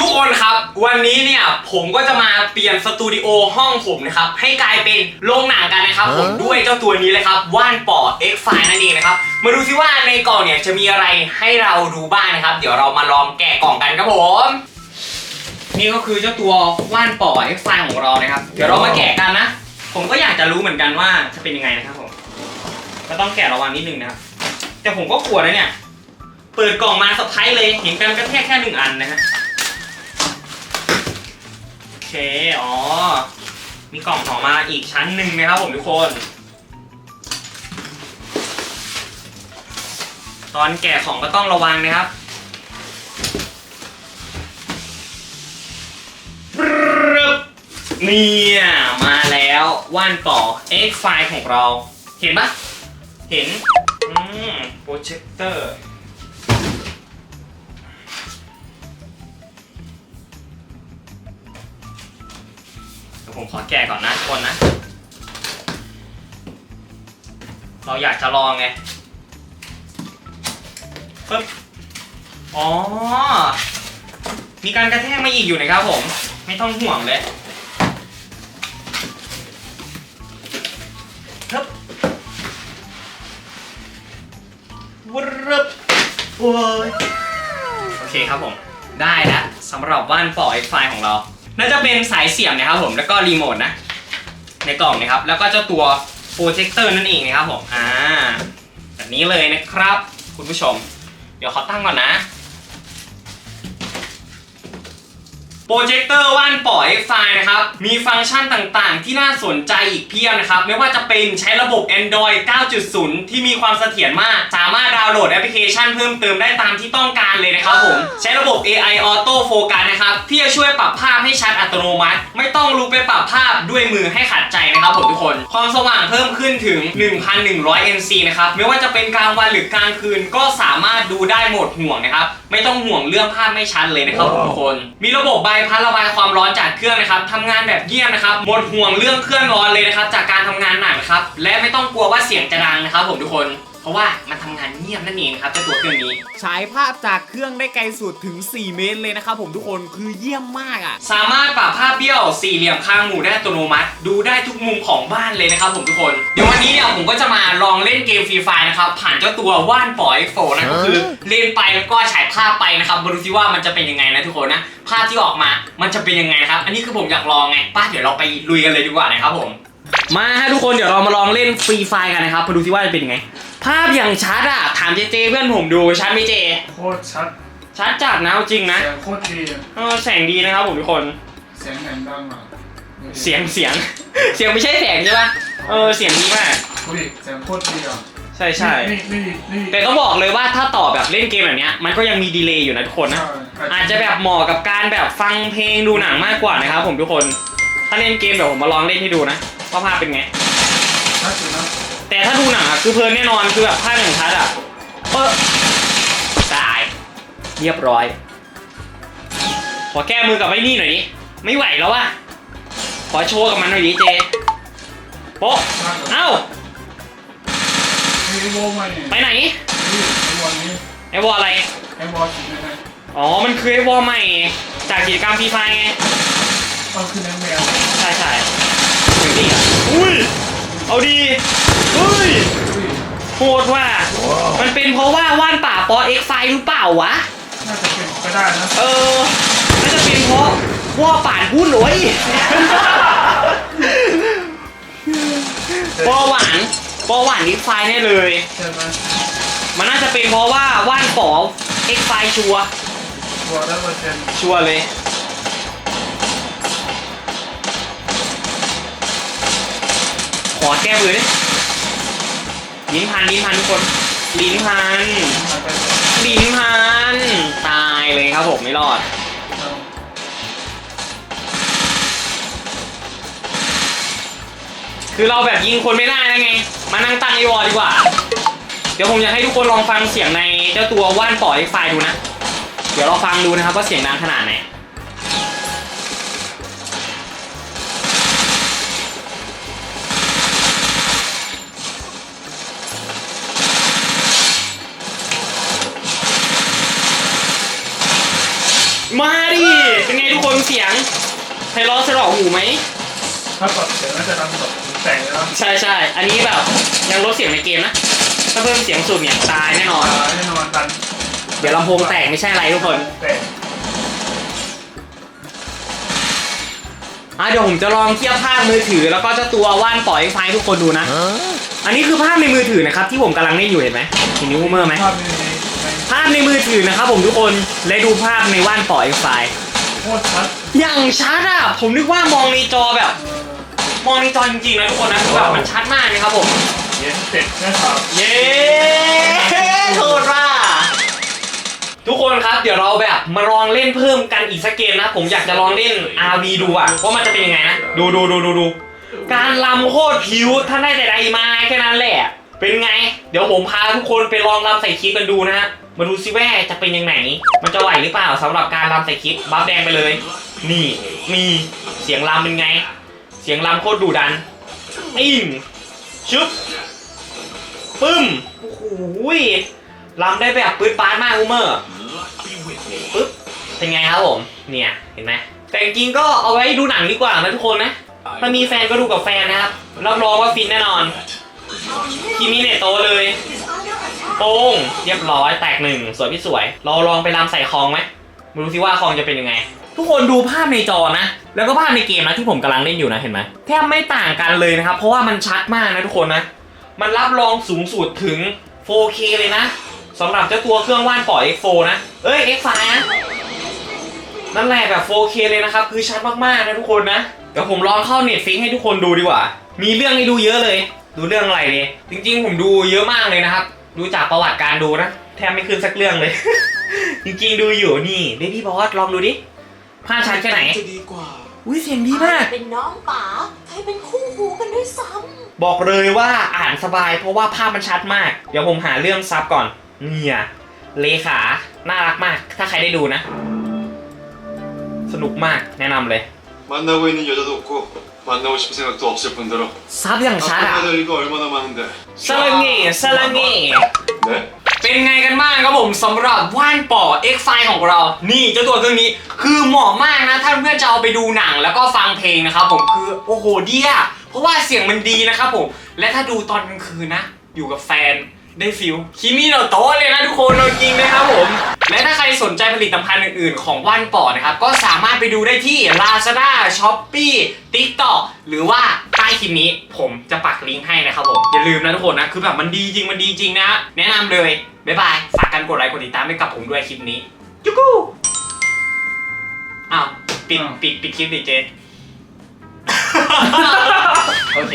ทุกคนครับ วันนี้เนี่ยผมก็จะมาเปลี่ยนสตูดิโอห้องผมนะครับ ให้กลายเป็นโรงหนังกันนะครับ ผมด้วยเจ้าตัวนี้เลยครับ ว่านป่อ X File นั่นเองนะครับ มาดูซิว่าในกล่องเนี่ยจะมีอะไรให้เราดูบ้างนะครับ เดี๋ยวเรามาลองแกะกล่องกันครับผม นี่ก็คือเจ้าตัวว่านป่อ X File ของเรานะครับ เดี๋ยวเรามาแกะกันนะ ผมก็อยากจะรู้เหมือนกันว่าจะเป็นยังไงนะครับผม ก็ต้องแกะระวังนิดนึงนะครับ แต่ผมก็กลัวนะเนี่ย เปิดกล่องมาสะพายเลย เห็นกันกระแทกแค่หนึ่งอันนะฮะโอ เค อ๋อ มีกล่องห่อมาอีกชั้นหนึ่งนะครับผมทุกคน ตอนแกะของก็ต้องระวังนะครับเนี่ยมาแล้วว่านต่อ X file ของเรา เห็นปะเห็น อืม โปรเจคเตอร์ ดี๋ยวผมขอแกะก่อนนะทุกคนนะ เราอยากจะลองไงปึ๊บอ๋อ มีการกระแทกมาอีกอยู่นะครับผม ไม่ต้องห่วงเลยฮึบวรึบโอ้ยโอเคครับผม ได้แล้วสำหรับว่านปล่อยไฟของเรา น่าจะเป็นสายเสียบนะครับผมแล้วก็รีโมทนะในกล่องนะครับ แล้วก็เจ้าตัวโปรเจคเตอร์นั่นเองนะครับผมอ่าแบบนี้เลยนะครับ คุณผู้ชม เดี๋ยวเขาตั้งก่อนนะ โปรเจคเตอร์ว่านปล่อยไฟนะครับ มีฟังก์ชันต่างๆ ที่น่าสนใจอีกเพียบนะครับ ไม่ว่าจะเป็นใช้ระบบ Android 9.0 ที่มีความเสถียรมาก สามารถดาวน์โหลดแอปพลิเคชันเพิ่มเติมได้ตามที่ต้องการเลยนะครับผม ใช้ระบบ AI Auto Focus นะครับ ที่จะช่วยปรับภาพให้ชัดอัตโนมัติ ไม่ต้องลุกไปปรับภาพด้วยมือให้ขัดใจนะครับผมทุกคน ความสว่างเพิ่มขึ้นถึง 1,100 NC นะครับ ไม่ว่าจะเป็นกลางวันหรือกลางคืนก็สามารถดูได้หมดห่วงนะครับ ไม่ต้องห่วงเรื่องภาพไม่ชัดเลยนะครับผมทุกคน มีระบบใบพัดระบายความร้อนจากเครื่องนะครับทำงานแบบเยี่ยมนะครับหมดห่วงเรื่องเครื่องร้อนเลยนะครับจากการทำงานหนักนะครับและไม่ต้องกลัวว่าเสียงจะดังนะครับผมทุกคน เพราะว่ามันทำงานเงียบนั่นเองครับเจ้าตัวเครื่องนี้ ฉายภาพจากเครื่องได้ไกลสุดถึง 4 เมตรเลยนะครับผมทุกคนคือเยี่ยมมากอะ สามารถปรับภาพเบี้ยวสี่เหลี่ยมข้างหมู่ได้อัตโนมัติ ดูได้ทุกมุมของบ้านเลยนะครับผมทุกคน เดี๋ยววันนี้เนี่ยผมก็จะมาลองเล่นเกมฟรีไฟนะครับ ผ่านเจ้าตัวว่านปอยโฟนะก็คือเล่นไปแล้วก็ฉายภาพไปนะครับมาดูซิว่ามันจะเป็นยังไงนะทุกคนนะภาพที่ออกมามันจะเป็นยังไงนะครับอันนี้คือผมอยากลองไงป้าเดี๋ยวเราไปลุยกันเลยดีกว่านะครับผม มาฮะทุกคนเดี๋ยวเรามาลองเล่นฟรีไฟกันนะครับมาดูซิว่าจะเป็นยังไง ภาพอย่างชัดอะถามเจเจเพื่อนผมดูชัดไหมเจ โคตรชัดชัดจัดนะเอาจริงนะเสียงโคตรดีอะเออแสงดีนะครับผมทุกคน เสียงแหงดังอะเสียงเสียง เสียงไม่ใช่แสงใช่ปะเออเสียงดีมากดูดิเสียงโคตรดีอะใช่ใช่นี่นี่นี่แต่ต้องบอกเลยว่าถ้าต่อแบบเล่นเกมแบบเนี้ยมันก็ยังมีดีเลย์อยู่นะทุกคนนะ อาจจะแบบเหมาะกับการแบบฟังเพลงดูหนังมากกว่านะครับผมทุกคน ถ้าเล่นเกมเดี๋ยวผมมาลองเล่นให้ดูนะ ว่าภาพเป็นไงชัดอยู่นะแต่ถ้าดูหนังอะคือเพลินแน่นอนคือแบบภาพอย่างชัดอะเออตาย เรียบร้อย ขอแก้มือกับไอ้นี่หน่อยดิไม่ไหวแล้วว่ะขอโชว์กับมันหน่อยดิเจโป๊ะชัดเหรอเอ้ามีไอโวมาเนี่ยไปไหนนี่ไอวอลนี้ไอวอลอะไรไอวอลสีอะไรอ๋อ มันคือไอวอลใหม่ จากกิจกรรมฟรีไฟไงก็คือแมวแมวใช่ใช่ ถึงดีอะอุ้ย เอาดีเฮ้ยอุ้ยโหดว่ะ มันเป็นเพราะว่าว่านป่าปอเอ็กไฟหรือเปล่าวะ น่าจะเป็นก็ได้นะ เออน่าจะเป็นเพราะว่าป่านหุ้นโอ้ย ปอหวานปอหวานเอ็กไฟแน่เลย ใช่ไหมมันน่าจะเป็นเพราะว่าว่านปอเอ็กไฟชัวร์ตัวได้เปอร์เซ็นต์ชัวร์เลย ขอแก้มือดิลิ้นพันลิ้นพันทุกคน ลิ้นพัน ลิ้นพัน ตายเลยครับผมไม่รอด คือเราแบบยิงคนไม่ได้นะไง มานั่งตั้งไอวอลดีกว่า เดี๋ยวผมอยากให้ทุกคนลองฟังเสียงในเจ้าตัวว่านปล่อยไฟดูนะ เดี๋ยวเราฟังดูนะครับว่าเสียงดังขนาดไหน ไพเราะสลอหูไหม ถ้ากดเสียงน่าจะดังแบบแต่งแล้ว ใช่ใช่ อันนี้แบบยังลดเสียงในเกมนะ ถ้าเพิ่มเสียงสุดเนี่ยตายแน่นอน แน่นอนดันเดี๋ยวลำโพงแตกไม่ใช่อะไรทุกคนแต่งอะเดี๋ยวผมจะลองเทียบภาพมือถือ แล้วก็เจ้าตัวว่านปล่อยไฟให้ทุกคนดูนะ อันนี้คือภาพในมือถือนะครับ ที่ผมกำลังเล่นอยู่เห็นไหมเห็นนิ้วเมอร์ไหม ภาพในในในภาพในมือถือนะครับผมทุกคน และดูภาพในว่านปล่อยไฟโคตรชัด อย่างชัดอะผมนึกว่ามองในจอแบบ มองในจอจริงๆนะทุกคนนะคือแบบมันชัดมากนะครับผมเย็นเสร็จนะครับเย้โทษว่าทุกคนครับเดี๋ยวเราแบบมาลองเล่นเพิ่มกันอีกสักเกมนะ ผมอยากจะลองเล่น RV ดูอะว่ามันจะเป็นยังไงนะดูดูดูดูดูการลำโคตรผิวถ้าได้แต่ใดมาแค่นั้นแหละ เป็นไง เดี๋ยวผมพาทุกคนไปลองลำใส่คลิปกันดูนะฮะมาดูซิว่าจะเป็นยังไง มันจะไหวหรือเปล่าสำหรับการลำใส่คลิปบัฟแดงไปเลย นี่มีเสียงลำเป็นไง เสียงลำโคตรดุดันอิ่งชึบปึ้มโอ้โหยลำได้แบบปื๊ดปาดมากอูเมอร์ปึ๊บเป็นไงครับผมเนี่ยเห็นไหมแต่จริงก็เอาไว้ดูหนังดีกว่านะทุกคนนะถ้ามีแฟนก็ดูกับแฟนนะครับรับรองว่าฟินแน่นอนคิมิเนโตเลยโป้งเรียบร้อยแตกหนึ่งสวยพี่สวย เราลองไปลำใส่คลองไหมมาดูสิว่าคลองจะเป็นยังไง ทุกคนดูภาพในจอนะ แล้วก็ภาพในเกมนะที่ผมกำลังเล่นอยู่นะเห็นไหมแทบไม่ต่างกันเลยนะครับ เพราะว่ามันชัดมากนะทุกคนนะ มันรับรองสูงสุดถึง 4K เลยนะสำหรับเจ้าตัวเครื่องว่านปล่อย X4 นะ เอ้ย X5 นะนั่นแหละแบบ 4K เลยนะครับ คือชัดมากๆนะทุกคนนะ เดี๋ยวผมลองเข้า Netflix ให้ทุกคนดูดีกว่า มีเรื่องให้ดูเยอะเลย ดูเรื่องอะไรดีจริงๆ ผมดูเยอะมากเลยนะครับ ดูจากประวัติการดูนะ แทบไม่ขึ้นสักเรื่องเลย จริงๆ ดูอยู่นี่ Baby Boss ลองดูดิ ภาพชัดแค่ไหน จะดีกว่า อุ้ยเสียงดีมาก เป็นน้องป๋าให้เป็นคู่หูกันด้วยซ้ำ บอกเลยว่าอ่านสบายเพราะว่าภาพมันชัดมาก เดี๋ยวผมหาเรื่องซับก่อน เนี่ยเลขา น่ารักมาก ถ้าใครได้ดูนะ สนุกมากแนะนำเลย 만나고 있는 여자도 없고 만나고 싶은 생각도 없을 뿐더러 ซับอย่างชัดอ่ะ 아플 애들이가 얼마나 많은데 สลังเง่สลังเง่ 네? เป็นไงกันบ้างครับผมสำหรับว่านป่อ X ไฟของเรา นี่เจ้าตัวเครื่องนี้คือเหมาะมากนะถ้าเพื่อนจะเอาไปดูหนังแล้วก็ฟังเพลงนะครับผมคือโอ้โหเดียเพราะว่าเสียงมันดีนะครับผม และถ้าดูตอนกลางคืนนะ อยู่กับแฟนได้ฟิลคิมิโนโตะเลยนะทุกคนเราจริงนะครับผม และถ้าใครสนใจผลิตภัณฑ์อื่นๆ ของว่านป่อนะครับ ก็สามารถไปดูได้ที่ Lazada Shopee TikTok หรือว่าใต้คลิปนี้ผมจะปักลิงก์ให้นะครับผม อย่าลืมนะทุกคนนะ คือแบบมันดีจริงมันดีจริงนะ แนะนำเลย บ๊ายบาย ฝากกันกดไลค์กดติดตามให้กับผมด้วยคลิปนี้ จุกูอ้าวปิดปิดปิดคลิปดิเจ โอเค